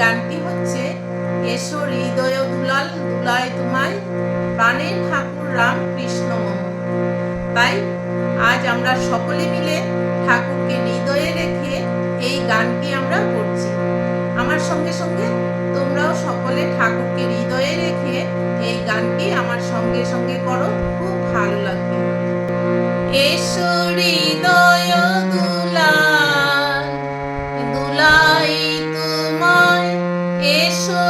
গানটি হচ্ছে, এসো হৃদয় দুলাল, দুলায় তোমায়, প্রাণের ঠাকুর রাম কৃষ্ণ তাই আজ আমরা সকলে মিলে ঠাকুরকে হৃদয়ে রেখে এই গানটি আমরা করছি। আমার সঙ্গে সঙ্গে তোমরাও সকলে ঠাকুরকে হৃদয়ে রেখে এই গানটি আমার সঙ্গে সঙ্গে করো, খুব ভালো লাগবে। এসো এসো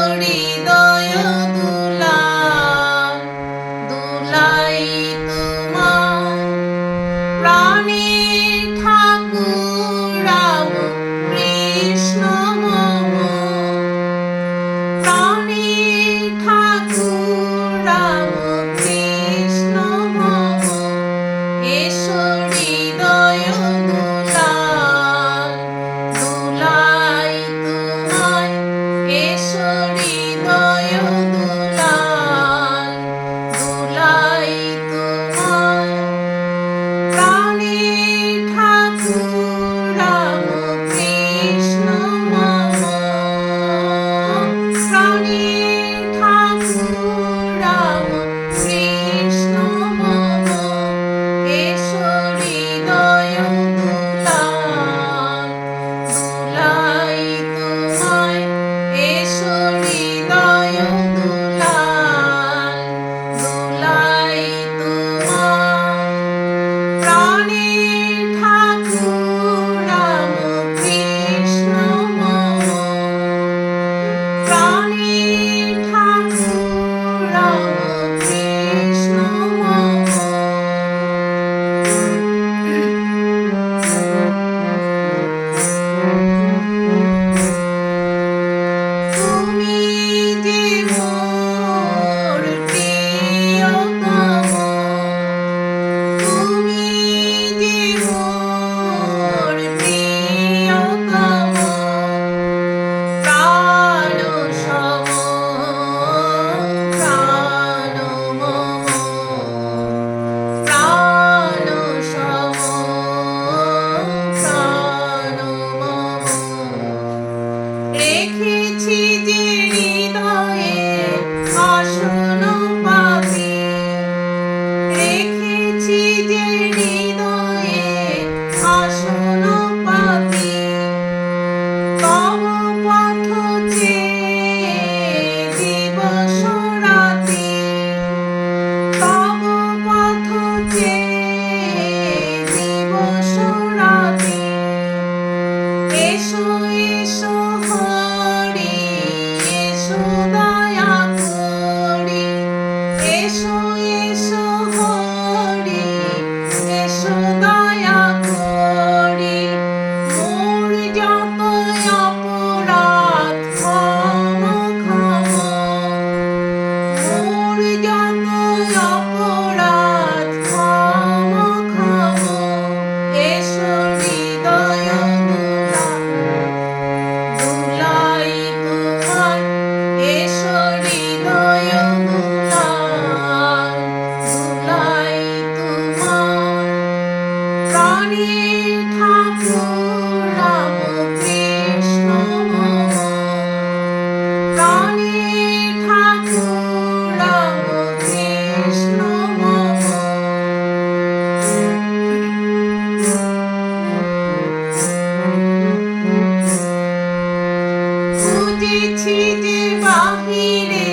দেখেছি যে বাহিরে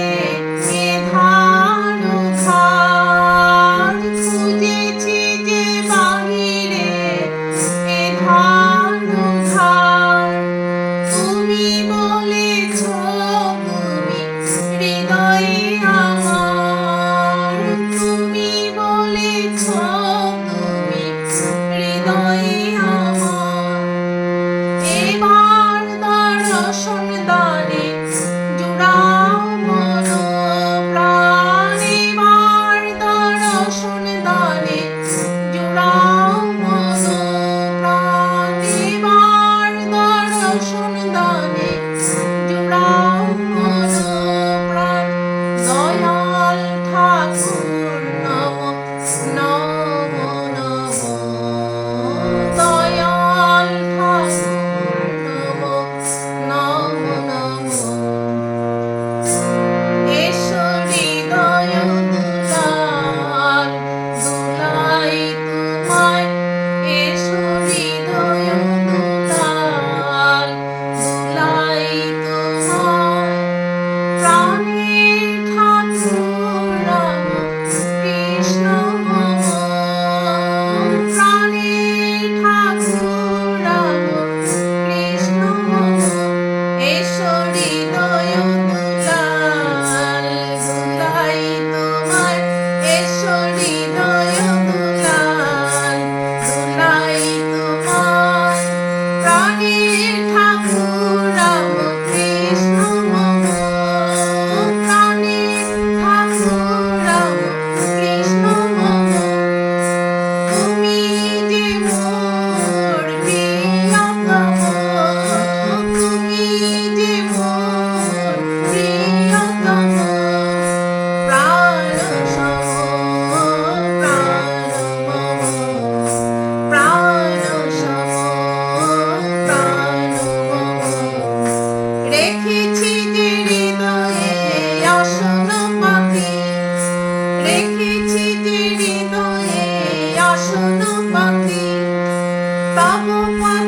one